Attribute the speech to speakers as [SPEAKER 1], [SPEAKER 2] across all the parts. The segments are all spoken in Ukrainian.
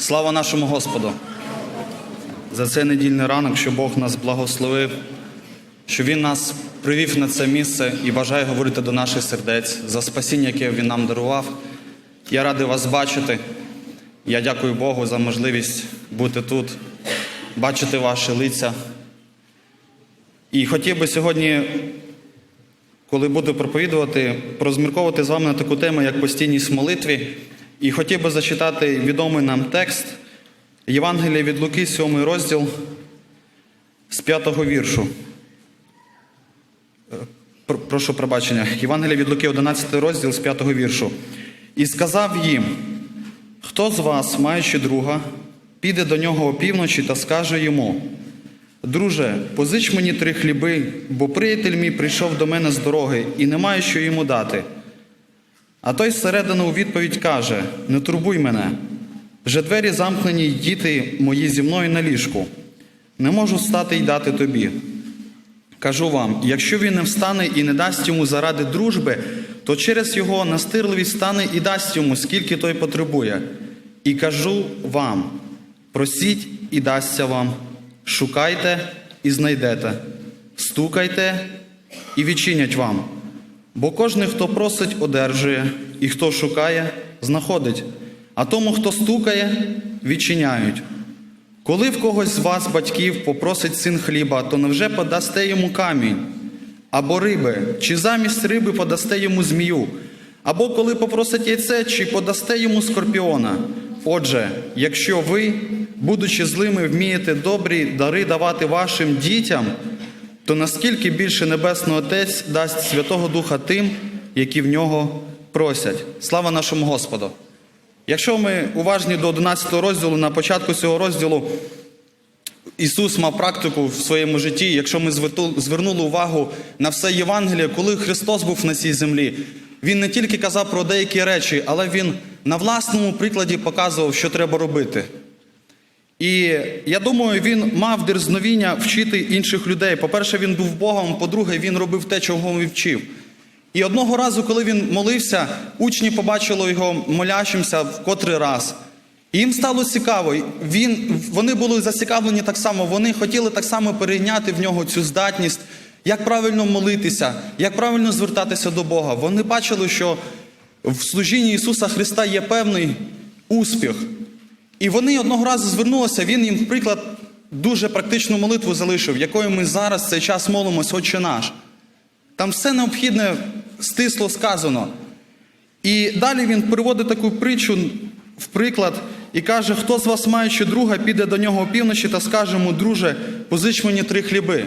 [SPEAKER 1] Слава нашому Господу! За цей недільний ранок, що Бог нас благословив, що Він нас привів на це місце і бажає говорити до наших сердець за спасіння, яке Він нам дарував. Я радий вас бачити. Я дякую Богу за можливість бути тут, бачити ваші лиця. І хотів би сьогодні, коли буду проповідувати, порозмірковувати з вами на таку тему, як постійність в молитві. І хотів би зачитати відомий нам текст Євангелія від Луки, 7 розділ з 5 віршу. Е, Прошу пробачення. Євангелія від Луки, 11 розділ з 5 віршу. І сказав їм: Хто з вас, маючи друга, піде до нього опівночі та скаже йому: Друже, позич мені три хліби, бо приятель мій прийшов до мене з дороги і не має що йому дати. А той зсередини у відповідь каже: Не турбуй мене. Вже двері замкнені, діти мої зі мною на ліжку. Не можу встати й дати тобі. Кажу вам: якщо він не встане і не дасть йому заради дружби, то через його настирливість стане і дасть йому, скільки той потребує. І кажу вам: просіть і дасться вам, шукайте і знайдете, стукайте і відчинять вам. Бо кожен, хто просить, одержує, і хто шукає, знаходить, а тому, хто стукає, відчиняють. Коли в когось з вас, батьків, попросить син хліба, то невже подасте йому камінь або риби, чи замість риби подасте йому змію, або коли попросить яйце, чи подасте йому скорпіона. Отже, якщо ви, будучи злими, вмієте добрі дари давати вашим дітям, то наскільки більше Небесний Отець дасть Святого Духа тим, які в нього просять. Слава нашому Господу! Якщо ми уважні до 11 розділу, на початку цього розділу Ісус мав практику в своєму житті, якщо ми звернули увагу на все Євангеліє, коли Христос був на цій землі, Він не тільки казав про деякі речі, але Він на власному прикладі показував, що треба робити. І я думаю, він мав дерзновіння вчити інших людей. По-перше, він був Богом, по-друге, він робив те, чого він вчив. І одного разу, коли він молився, учні побачили його молящимся в котрий раз. І їм стало цікаво. Він, вони були зацікавлені так само, вони хотіли так само перейняти в нього цю здатність, як правильно молитися, як правильно звертатися до Бога. Вони бачили, що в служінні Ісуса Христа є певний успіх. І вони одного разу звернулися, він їм, приклад, дуже практичну молитву залишив, якою ми зараз цей час молимось, Отче наш. Там все необхідне стисло сказано. І далі він приводить таку притчу в приклад і каже: хто з вас, маючи друга, піде до нього опівночі та скаже йому, друже, позич мені три хліби.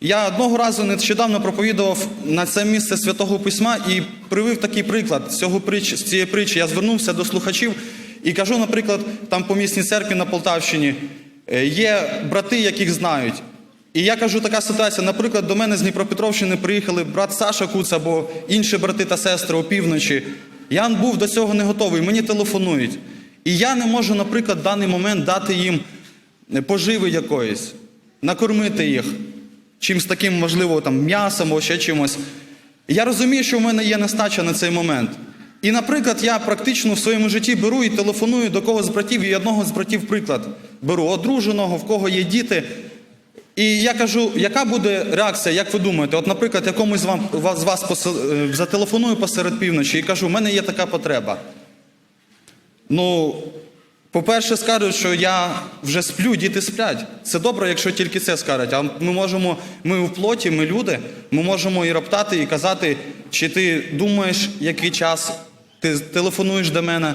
[SPEAKER 1] Я одного разу нещодавно проповідував на це місце святого письма і привив такий приклад з, цієї притчі. Я звернувся до слухачів і кажу, наприклад, там по місній церкві на Полтавщині е, є брати, яких знають. І я кажу, така ситуація. Наприклад, до мене з Дніпропетровщини приїхали брат Саша Куц або інші брати та сестри опівночі. Я був до цього не готовий, мені телефонують. І я не можу, наприклад, в даний момент дати їм поживи якоїсь, накормити їх чимось таким, можливо, там, м'ясом або ще чимось. Я розумію, що в мене є нестача на цей момент. І, наприклад, я практично в своєму житті беру і телефоную до когось з братів, і одного з братів приклад беру одруженого, в кого є діти. І я кажу, яка буде реакція, як ви думаєте? От, наприклад, якомусь вам з вас посел- е, зателефоную посеред півночі і кажу, в мене є така потреба. Ну, по-перше, скажуть, що я вже сплю, діти сплять. Це добре, якщо тільки це скажуть. А ми можемо, ми в плоті, ми люди, ми можемо і роптати, і казати, чи ти думаєш, який час, ти телефонуєш до мене,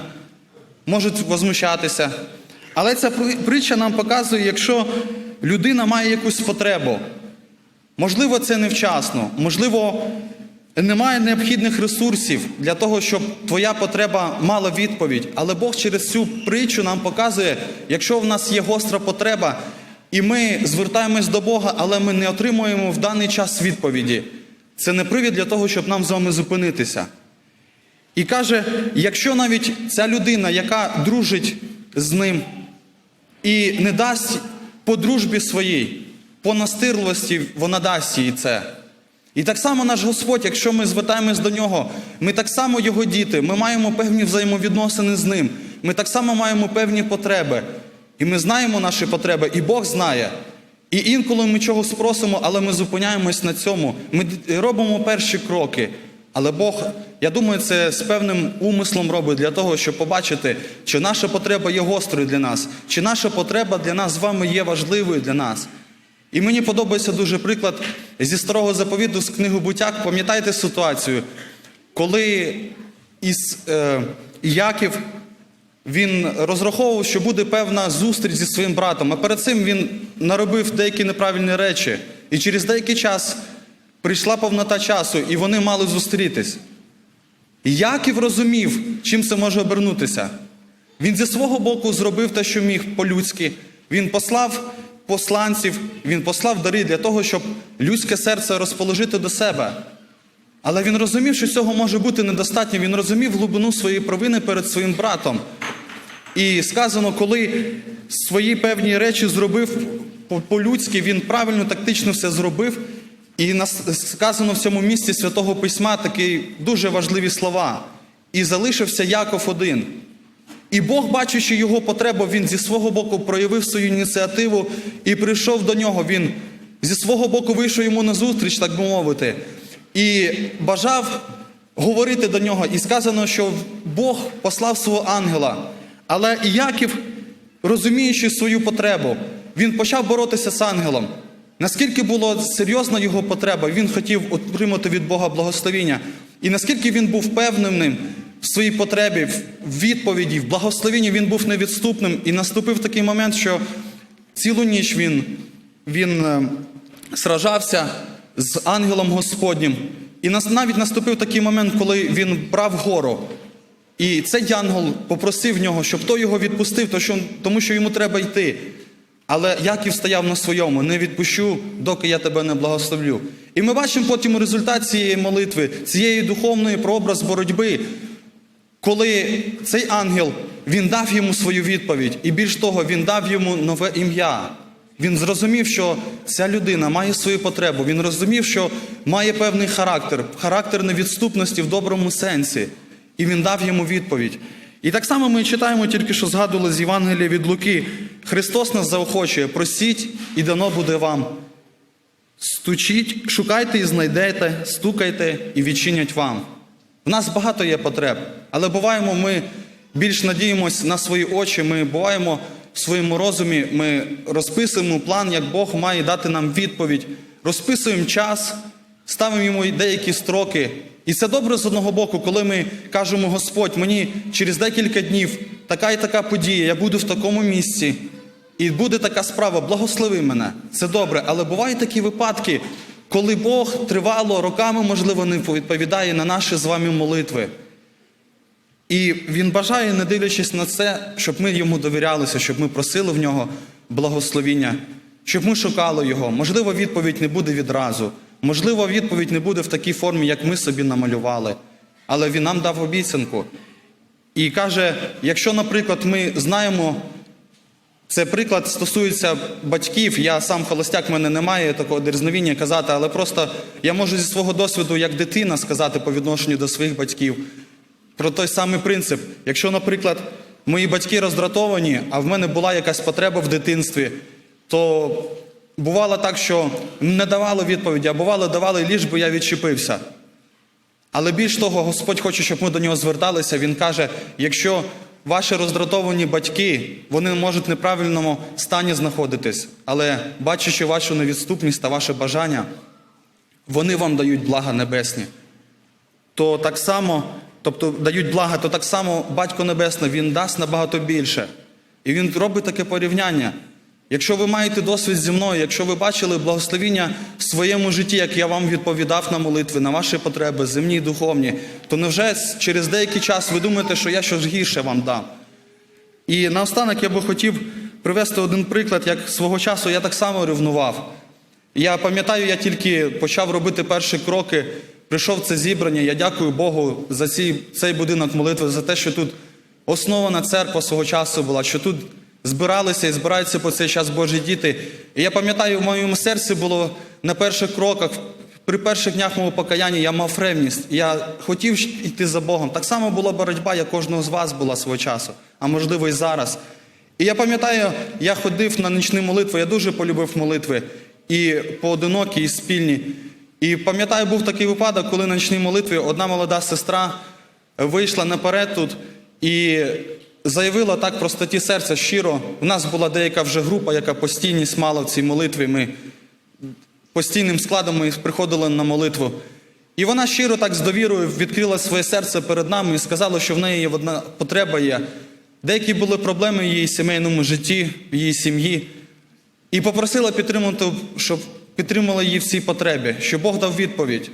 [SPEAKER 1] можуть возмущатися. Але ця притча нам показує, якщо людина має якусь потребу, можливо, це невчасно, можливо, немає необхідних ресурсів для того, щоб твоя потреба мала відповідь. Але Бог через цю притчу нам показує, якщо в нас є гостра потреба, і ми звертаємось до Бога, але ми не отримуємо в даний час відповіді. Це не привід для того, щоб нам з вами зупинитися. І каже: якщо навіть ця людина, яка дружить з ним, і не дасть по дружбі своїй, по настирливості вона дасть їй це. І так само наш Господь, якщо ми звертаємось до нього, ми так само його діти, ми маємо певні взаємовідносини з ним. ми так само маємо певні потреби. І ми знаємо наші потреби, і Бог знає. І інколи ми чогось просимо, але ми зупиняємось на цьому. Ми робимо перші кроки. Але Бог, я думаю, це з певним умислом робить для того, щоб побачити, чи наша потреба є гострою для нас, чи наша потреба для нас з вами є важливою для нас. І мені подобається дуже приклад зі старого заповіту з книги буття. Пам'ятаєте ситуацію, коли із е, Яків він розраховував, що буде певна зустріч зі своїм братом, а перед цим він наробив деякі неправильні речі. І через деякий час прийшла повнота часу, і вони мали зустрітись. Яків розумів, чим це може обернутися. Він зі свого боку зробив те, що міг по-людськи. Він послав посланців, він послав дари для того, щоб людське серце розположити до себе. Але він розумів, що цього може бути недостатньо. Він розумів глибину своєї провини перед своїм братом. І сказано, коли свої певні речі зробив по- по-людськи, він правильно, тактично все зробив. І сказано в цьому місці Святого Письма такі дуже важливі слова. І залишився Яков один. І Бог, бачачи його потребу, він зі свого боку проявив свою ініціативу і прийшов до нього. Він зі свого боку вийшов йому на зустріч, так би мовити, і бажав говорити до нього. І сказано, що Бог послав свого ангела. Але Яків, розуміючи свою потребу, він почав боротися з ангелом. Наскільки була серйозна його потреба, він хотів отримати від Бога благословіння. І наскільки він був впевненим в своїй потребі, в відповіді, в благословенні, він був невідступним. І наступив такий момент, що цілу ніч він, він е, сражався з ангелом Господнім. І навіть наступив такий момент, коли він брав гору. І цей янгол попросив нього, щоб той його відпустив, тому що йому треба йти. Але Яків стояв на своєму, не відпущу, доки я тебе не благословлю. І ми бачимо потім результат цієї молитви, цієї духовної прообраз боротьби, коли цей ангел він дав йому свою відповідь, і більш того, він дав йому нове ім'я. Він зрозумів, що ця людина має свою потребу. Він розумів, що має певний характер, характер невідступності в доброму сенсі. І він дав йому відповідь. І так само ми читаємо, тільки що згадували з Євангелія від Луки. Христос нас заохочує: просіть, і дано буде вам. Стучіть, шукайте і знайдете, стукайте і відчинять вам. У нас багато є потреб, але буваємо, ми більш надіємось на свої очі, ми буваємо в своєму розумі, ми розписуємо план, як Бог має дати нам відповідь, розписуємо час, ставимо йому деякі строки. І це добре з одного боку, коли ми кажемо, Господь, мені через декілька днів така і така подія, я буду в такому місці, і буде така справа, благослови мене. Це добре. Але бувають такі випадки, коли Бог тривало роками, можливо, не відповідає на наші з вами молитви. І Він бажає, не дивлячись на це, щоб ми йому довірялися, щоб ми просили в нього благословіння, щоб ми шукали його. Можливо, відповідь не буде відразу. Можливо, відповідь не буде в такій формі, як ми собі намалювали. Але він нам дав обіцянку. І каже: якщо, наприклад, ми знаємо. Це приклад стосується батьків. Я сам холостяк, в мене немає такого дерзновіння казати, але просто я можу зі свого досвіду як дитина сказати по відношенню до своїх батьків про той самий принцип. Якщо, наприклад, мої батьки роздратовані, а в мене була якась потреба в дитинстві, то бувало так, що не давали відповіді, а бувало давали ліж би я відчепився. Але більш того, Господь хоче, щоб ми до нього зверталися. Він каже: якщо ваші роздратовані батьки, вони можуть в неправильному стані знаходитись, але бачачи вашу невідступність та ваше бажання, вони вам дають блага небесні. То так само, тобто дають блага, то так само Батько Небесний, Він дасть набагато більше. І він робить таке порівняння. Якщо ви маєте досвід зі мною, якщо ви бачили благословіння в своєму житті, як я вам відповідав на молитви, на ваші потреби, земні і духовні, то невже через деякий час ви думаєте, що я щось гірше вам дам? І наостанок я би хотів привести один приклад, як свого часу я так само ревнував. Я пам'ятаю, я тільки почав робити перші кроки, прийшов це зібрання. Я дякую Богу за ці, цей будинок молитви, за те, що тут основана церква свого часу була, що тут збиралися і збираються по цей час Божі діти. І я пам'ятаю, в моєму серці було на перших кроках при перших днях мого покаяння я мав ревність, я хотів йти за Богом. Так само була боротьба, як кожного з вас була свого часу, а можливо і зараз. І я пам'ятаю, я ходив на нічні молитви, я дуже полюбив молитви, і поодинокі, і спільні. І пам'ятаю, був такий випадок, коли на нічній молитві одна молода сестра вийшла наперед тут і заявила так простоті серця щиро. У нас була деяка вже група, яка постійність мала в цій молитві. Ми постійним складом ми приходили на молитву. І вона щиро так з довірою відкрила своє серце перед нами і сказала, що в неї є одна потреба є. Деякі були проблеми в її сімейному житті, в її сім'ї. І попросила підтримати, щоб підтримала її в цій потребі, щоб Бог дав відповідь.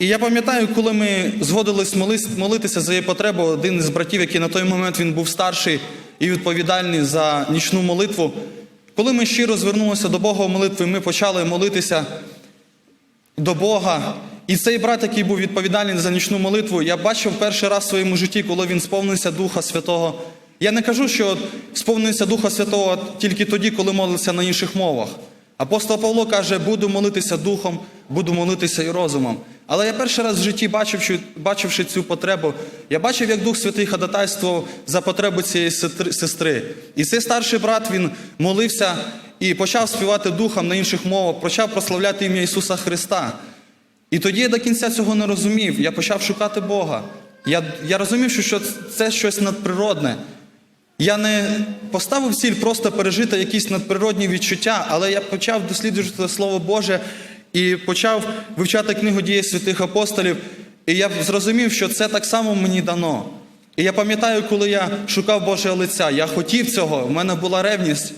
[SPEAKER 1] І я пам'ятаю, коли ми згодились молитися за її потребу, один із братів, який на той момент він був старший і відповідальний за нічну молитву. Коли ми щиро звернулися до Бога в молитві, ми почали молитися до Бога. І цей брат, який був відповідальний за нічну молитву, я бачив перший раз в своєму житті, коли він сповнився Духа Святого. Я не кажу, що сповнився Духа Святого тільки тоді, коли молився на інших мовах. Апостол Павло каже, буду молитися духом, буду молитися і розумом. Але я перший раз в житті бачивши, бачивши цю потребу, я бачив, як Дух Святий ходатайствував за потребу цієї сестри-. І цей старший брат він молився і почав співати духом на інших мовах, почав прославляти ім'я Ісуса Христа. І тоді я до кінця цього не розумів. Я почав шукати Бога. Я, я розумів, що це щось надприродне. Я не поставив ціль просто пережити якісь надприродні відчуття, але я почав досліджувати Слово Боже і почав вивчати книгу дії святих апостолів. І я зрозумів, що це так само мені дано. І я пам'ятаю, коли я шукав Божого лиця, я хотів цього, в мене була ревність.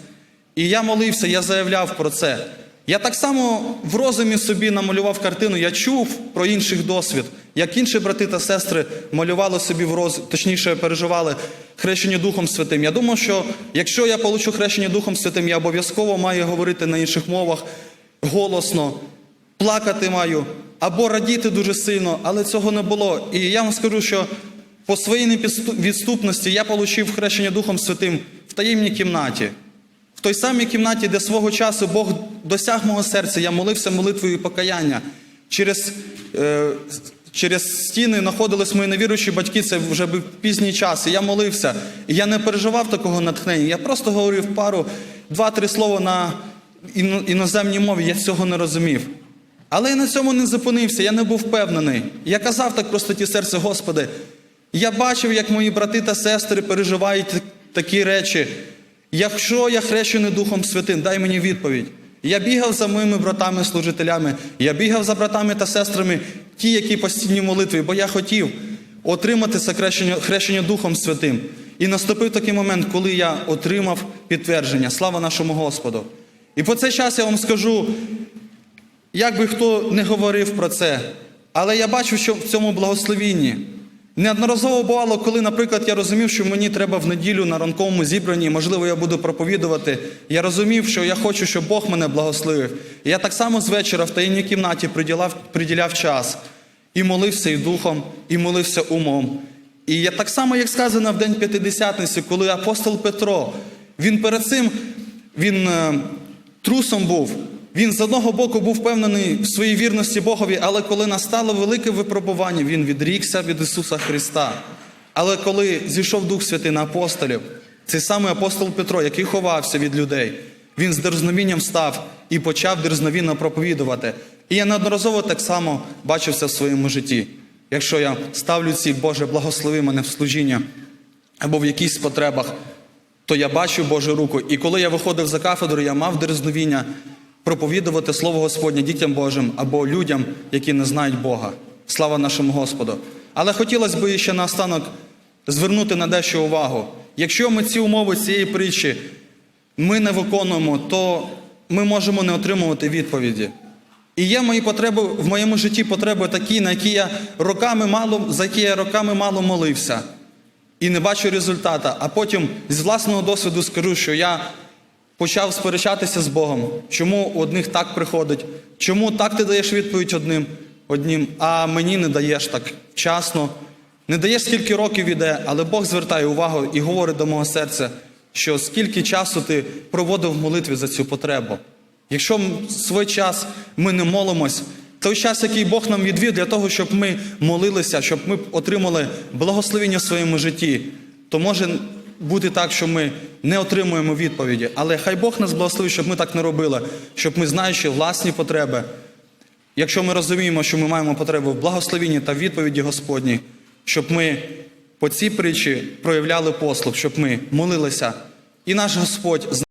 [SPEAKER 1] І я молився, я заявляв про це. Я так само в розумі собі намалював картину, я чув про інших досвід, як інші брати та сестри малювали собі в роз... точніше переживали хрещення Духом Святим. Я думав, що якщо я получу хрещення Духом Святим, я обов'язково маю говорити на інших мовах голосно, плакати маю або радіти дуже сильно, але цього не було. І я вам скажу, що по своїй невідступності я отримав хрещення Духом Святим в таємній кімнаті. В той самій кімнаті, де свого часу Бог досяг мого серця, я молився молитвою покаяння. Через, е, через стіни знаходились мої невіруючі батьки, це вже був пізній час. І я молився. І я не переживав такого натхнення. Я просто говорив пару, два-три слова на іноземній мові, я цього не розумів. Але я на цьому не зупинився, я не був впевнений. Я казав так простоті серця, Господи, я бачив, як мої брати та сестри переживають такі речі. Якщо я хрещений Духом Святим, дай мені відповідь. Я бігав за моїми братами-служителями, я бігав за братами та сестрами, ті, які постійні молитві, бо я хотів отримати це хрещення, хрещення Духом Святим. І наступив такий момент, коли я отримав підтвердження. Слава нашому Господу. І по цей час я вам скажу, як би хто не говорив про це, але я бачу, що в цьому благословінні. Неодноразово бувало, коли, наприклад, я розумів, що мені треба в неділю на ранковому зібранні, можливо, я буду проповідувати. Я розумів, що я хочу, щоб Бог мене благословив. І я так само з вечора в таємній кімнаті приділяв, приділяв час і молився і духом, і молився умом. І я так само, як сказано в День П'ятидесятниці, коли апостол Петро, він перед цим він е, трусом був. Він з одного боку був впевнений в своїй вірності Богові, але коли настало велике випробування, він відрікся від Ісуса Христа. Але коли зійшов Дух Святий на апостолів, цей самий апостол Петро, який ховався від людей, він з дерзновінням став і почав дерзновінно проповідувати. І я неодноразово так само бачив це в своєму житті. Якщо я ставлю ці, Боже, благослови мене в служіння або в якихось потребах, то я бачив Божу руку. І коли я виходив за кафедру, я мав дерзновіння проповідувати Слово Господнє дітям Божим або людям, які не знають Бога. Слава нашому Господу. Але хотілося б ще наостанок звернути на дещо увагу. Якщо ми ці умови цієї притчі ми не виконуємо, то ми можемо не отримувати відповіді. І є мої потреби в моєму житті потреби такі, на які я роками мало, за які я роками мало молився і не бачу результата. А потім з власного досвіду скажу, що я почав сперечатися з Богом, чому одних так приходить, чому так ти даєш відповідь одним, одним, а мені не даєш так вчасно. Не даєш, скільки років іде, але Бог звертає увагу і говорить до мого серця, що скільки часу ти проводив в молитві за цю потребу. Якщо свій час ми не молимось, той час, який Бог нам відвів для того, щоб ми молилися, щоб ми отримали благословення в своєму житті, то може бути так, що ми не отримуємо відповіді. Але хай Бог нас благословить, щоб ми так не робили, щоб ми, знаючи власні потреби, якщо ми розуміємо, що ми маємо потребу в благословенні та відповіді Господні, щоб ми по цій притчі проявляли послуг, щоб ми молилися, і наш Господь